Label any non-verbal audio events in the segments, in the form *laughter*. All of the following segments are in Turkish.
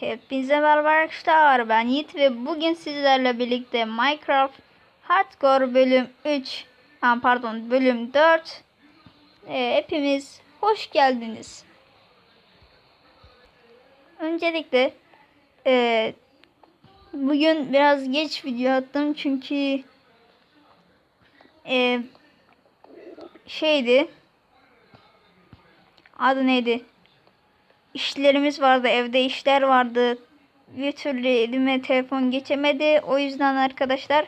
Hepinize merhaba arkadaşlar ben Yiğit ve bugün sizlerle birlikte Minecraft Hardcore bölüm 3 ha, pardon bölüm 4 Ee, hepimiz hoş geldiniz. Öncelikle ee, bugün biraz geç video attım çünkü ee, şeydi adı neydi? İşlerimiz vardı. Evde işler vardı. Bir türlü elime telefon geçemedi. O yüzden arkadaşlar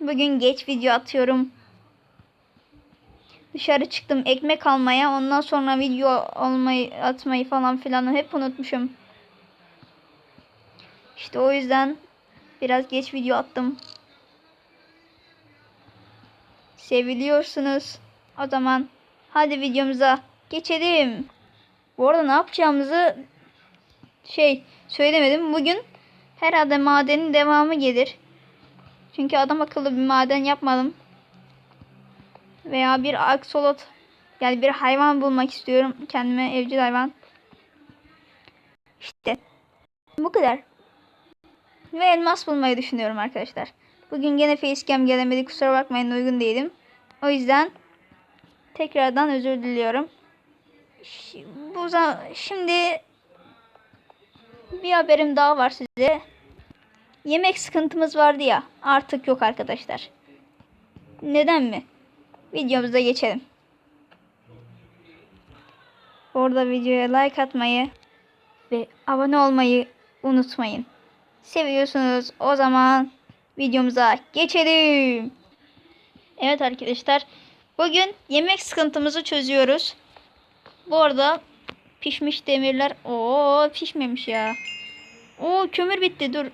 bugün geç video atıyorum. Dışarı çıktım ekmek almaya. Ondan sonra video almayı atmayı falan filan hep unutmuşum. İşte o yüzden biraz geç video attım. Seviliyorsunuz. O zaman hadi videomuza geçelim. Bu arada ne yapacağımızı şey söylemedim. Bugün herhalde madenin devamı gelir. Çünkü adam akıllı bir maden yapmadım. Veya bir aksolot yani bir hayvan bulmak istiyorum. Kendime evcil hayvan. İşte bu kadar. Ve elmas bulmayı düşünüyorum arkadaşlar. Bugün gene facecam gelemedi kusura bakmayın uygun değilim. O yüzden tekrardan özür diliyorum. Bu şimdi bir haberim daha var size. Yemek sıkıntımız vardı ya artık yok arkadaşlar. Neden mi? Videomuza geçelim. Orada videoya like atmayı ve abone olmayı unutmayın. Seviyorsunuz. O zaman videomuza geçelim. Evet arkadaşlar. Bugün yemek sıkıntımızı çözüyoruz. Bu arada pişmiş demirler. Oo pişmemiş ya. Oo kömür bitti dur.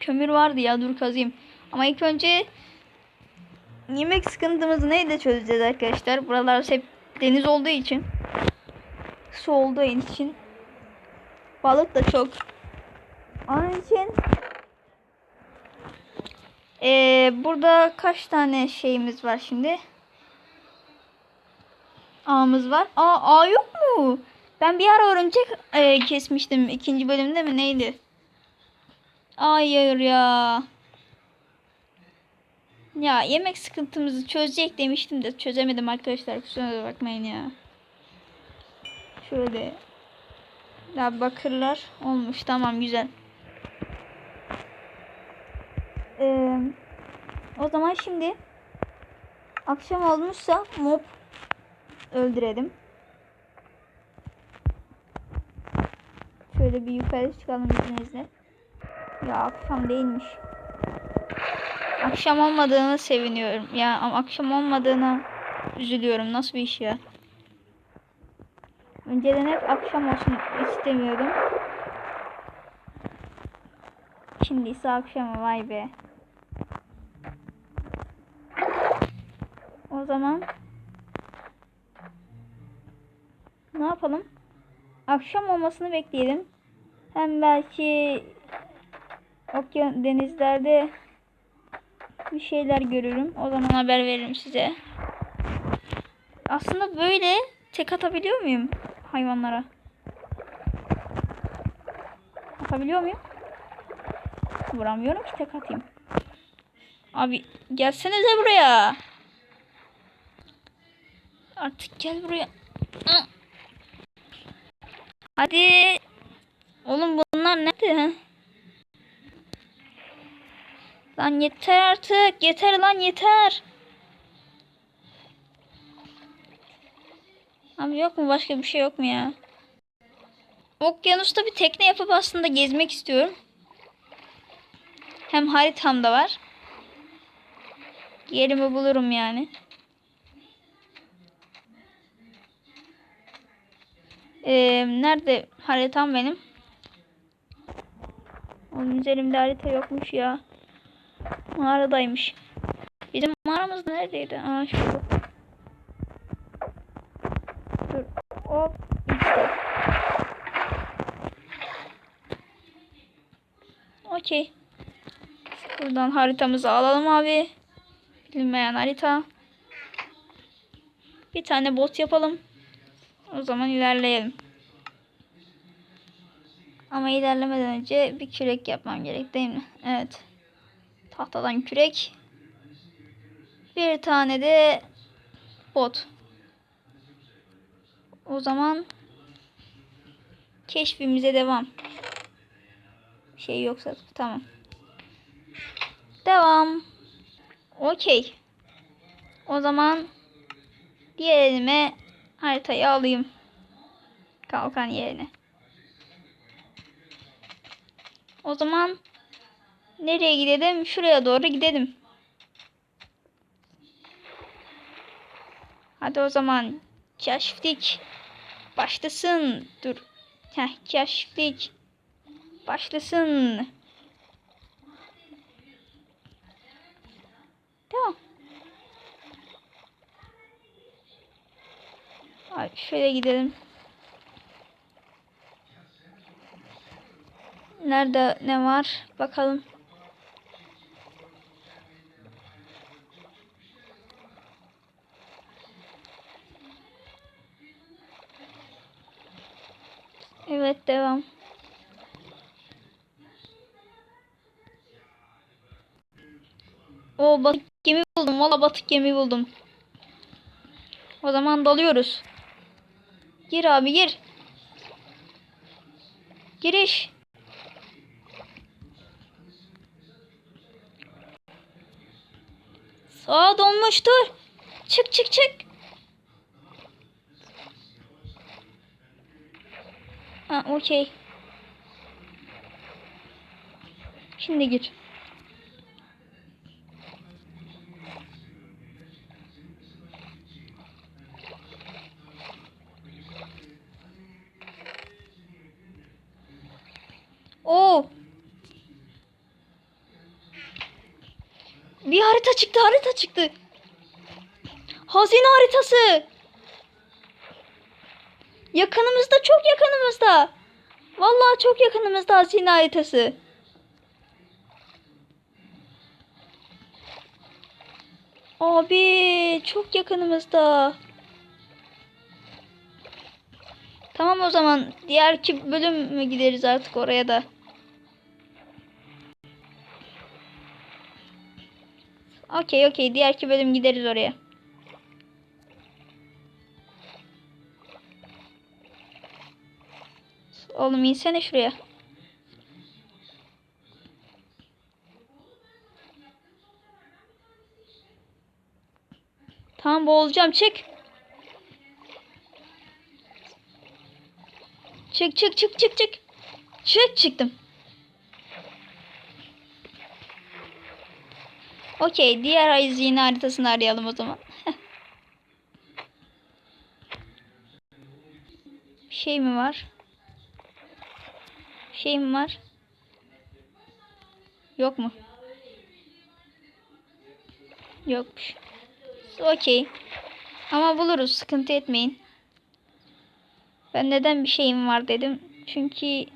Kömür vardı ya dur kazayım. Ama ilk önce yemek sıkıntımızı neyle çözeceğiz arkadaşlar? Buralar hep deniz olduğu için. Su olduğu için. Balık da çok. Onun için ee, burada kaç tane şeyimiz var şimdi? Ağımız var. Aa ağ yok mu? Ben bir ara örümcek e, kesmiştim. ikinci bölümde mi neydi? Hayır ya. Ya yemek sıkıntımızı çözecek demiştim de çözemedim arkadaşlar. Kusura bakmayın ya. Şöyle. Ya bakırlar olmuş. Tamam güzel. Ee, o zaman şimdi akşam olmuşsa mob öldürelim. Şöyle bir yukarı çıkalım izninizle. Ya akşam değilmiş. Akşam olmadığını seviniyorum. Ya ama akşam olmadığına üzülüyorum. Nasıl bir iş ya? Önceden hep akşam olsun istemiyordum. Şimdi ise akşam vay be. O zaman ne yapalım? Akşam olmasını bekleyelim. Hem belki okyan denizlerde bir şeyler görürüm. O zaman haber veririm size. Aslında böyle tek atabiliyor muyum hayvanlara? Atabiliyor muyum? Vuramıyorum ki tek atayım. Abi gelsenize buraya. Artık gel buraya. Hadi. Oğlum bunlar nerede? Lan yeter artık. Yeter lan yeter. Abi yok mu başka bir şey yok mu ya? Okyanusta bir tekne yapıp aslında gezmek istiyorum. Hem haritamda var. Yerimi bulurum yani. Ee, nerede haritam benim? Onun üzerimde harita yokmuş ya. Mağaradaymış. Bizim mağaramız neredeydi? Aa şurada. Dur. Hop. İşte. Okey. Buradan haritamızı alalım abi. Bilinmeyen harita. Bir tane bot yapalım. O zaman ilerleyelim. Ama ilerlemeden önce bir kürek yapmam gerek değil mi? Evet. Tahtadan kürek. Bir tane de bot. O zaman keşfimize devam. Şey yoksa tamam. Devam. Okey. O zaman diğer elime haritayı alayım. Kalkan yerine. O zaman nereye gidelim? Şuraya doğru gidelim. Hadi o zaman keşflik başlasın. Dur. Heh, keşflik başlasın. Tamam. Şöyle gidelim. Nerede ne var? Bakalım. Evet devam. O batık gemi buldum. Valla batık gemi buldum. O zaman dalıyoruz. Gir abi gir. Giriş. Sağa donmuştur. Çık çık çık. Ha okey. Şimdi gir. Oo. Bir harita çıktı. Hazine haritası. Yakınımızda, çok yakınımızda. Vallahi çok yakınımızda hazine haritası. Abi çok yakınımızda. Tamam o zaman diğerki bölüm mü gideriz artık oraya da. Okey okey diğerki bölüm gideriz oraya. Oğlum insene şuraya. Tamam boğulacağım çık. Çık çık çık çık çık. Çık çıktım. Okey diğer hazine haritasını arayalım o zaman. *laughs* Şey mi var? Şey mi var? Yok mu? Yokmuş. Okey. Ama buluruz. Sıkıntı etmeyin. Ben neden bir şeyim var dedim. Çünkü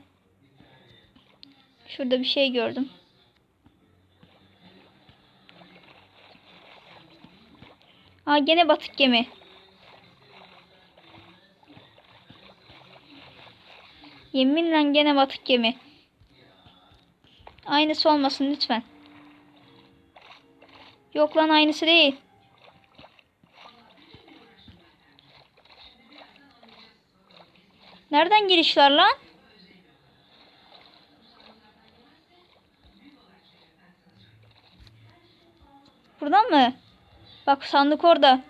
şurada bir şey gördüm. Aa gene batık gemi. Yeminle gene batık gemi. Aynısı olmasın lütfen. Yok lan aynısı değil. Nereden girişler lan? Buradan mı? Bak sandık orada.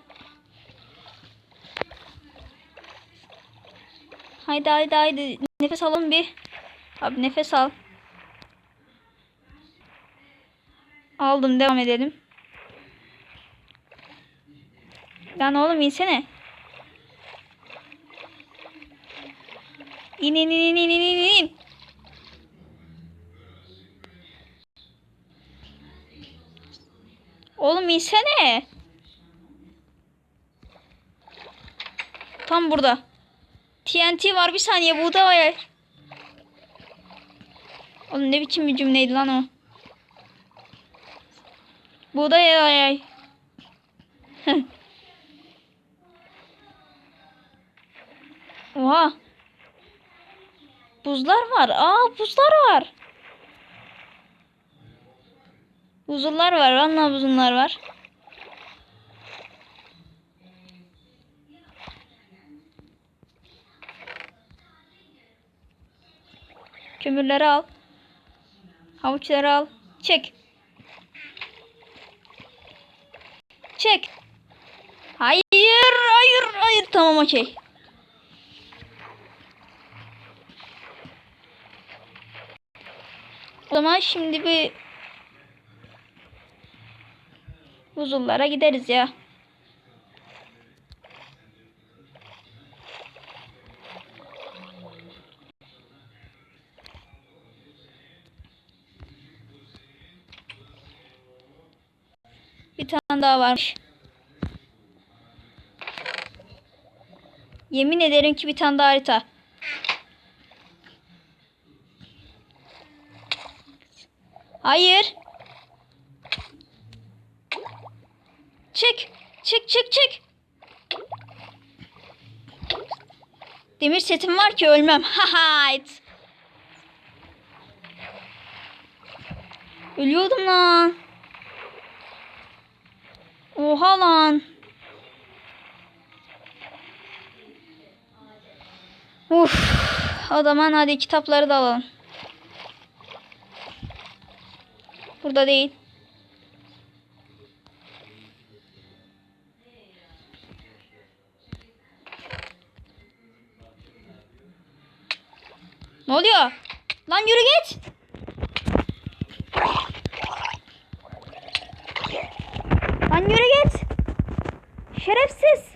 Haydi haydi haydi. Nefes alın bir. Abi nefes al. Aldım devam edelim. Lan oğlum insene. İn in in in in in in. Oğlum insene. Tam burada. TNT var bir saniye burada var. Oğlum ne biçim bir cümleydi lan o. Buğday ay ay. *laughs* Oha. Buzlar var. Aa buzlar var. Buzullar var. Vallahi buzullar var. Kömürleri al. Havuçları al. Çek. Çek. Hayır, hayır, hayır. Tamam okey. O zaman şimdi bir buzullara gideriz ya. Tane daha varmış. Yemin ederim ki bir tane daha harita. Hayır. Çık. Çık çık çık. Demir setim var ki ölmem. Haha. Ölüyordum lan. Oha lan. Uf. O zaman hadi kitapları da alalım. Burada değil. Ne oluyor? Lan yürü git. Lan yürü git. Şerefsiz.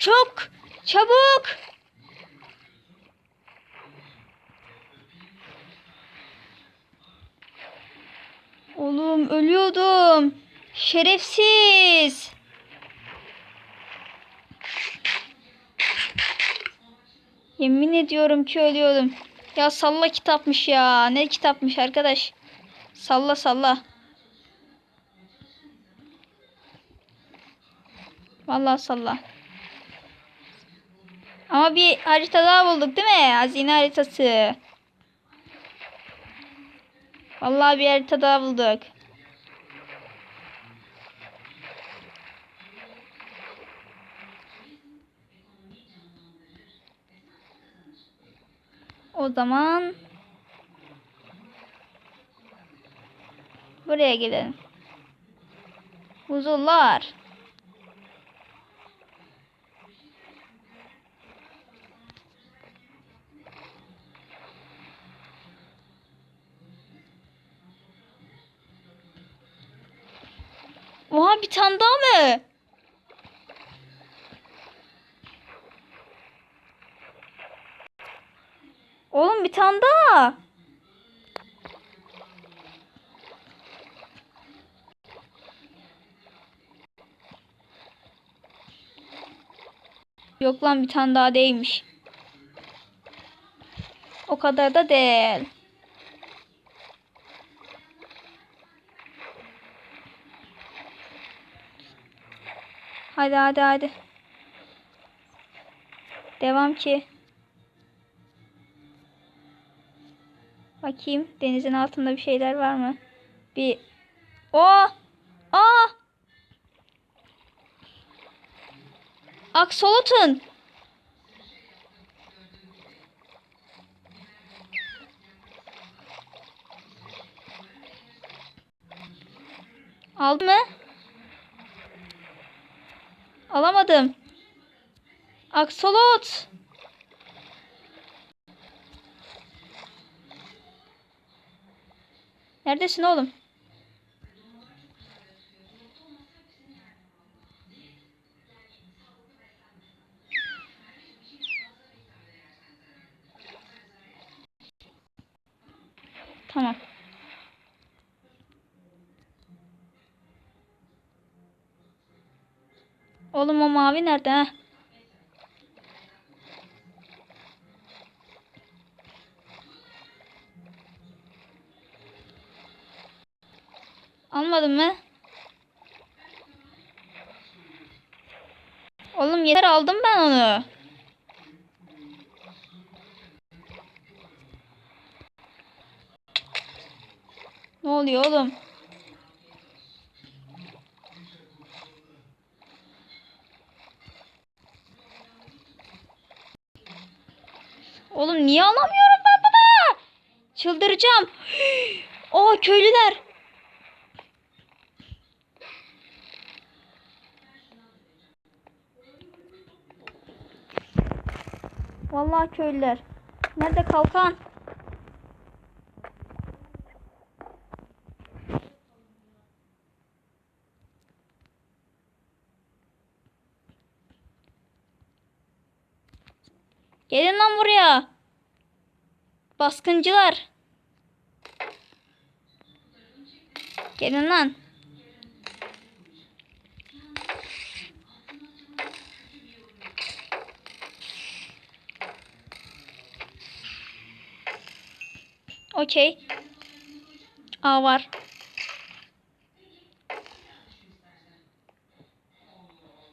Çok çabuk. Oğlum ölüyordum. Şerefsiz. Yemin ediyorum ki ölüyordum. Ya salla kitapmış ya. Ne kitapmış arkadaş? Salla salla. Vallahi salla. Ama bir harita daha bulduk değil mi? Hazine haritası. Vallahi bir harita daha bulduk. O zaman buraya gidelim. Buzullar. Oha bir tane daha mı? Oğlum bir tane daha. Yok lan bir tane daha değilmiş. O kadar da değil. Hadi hadi hadi. Devam ki. Bakayım denizin altında bir şeyler var mı? Bir O! Aa! Aksolotl. Aldı mı? Alamadım. Aksolot. Neredesin oğlum? Tamam. Oğlum o mavi nerede ha? Almadın mı? Oğlum yeter aldım ben onu. Ne oluyor? Oğlum Çıldıracağım. O köylüler. Vallahi köylüler. Nerede kalkan? Gelin lan buraya. Baskıncılar. Gelin lan. Okey. A var.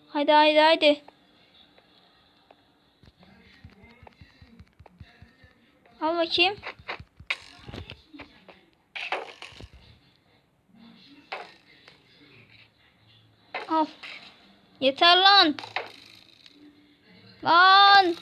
Haydi haydi haydi. Al bakayım. Al. Yeter lan. Lan.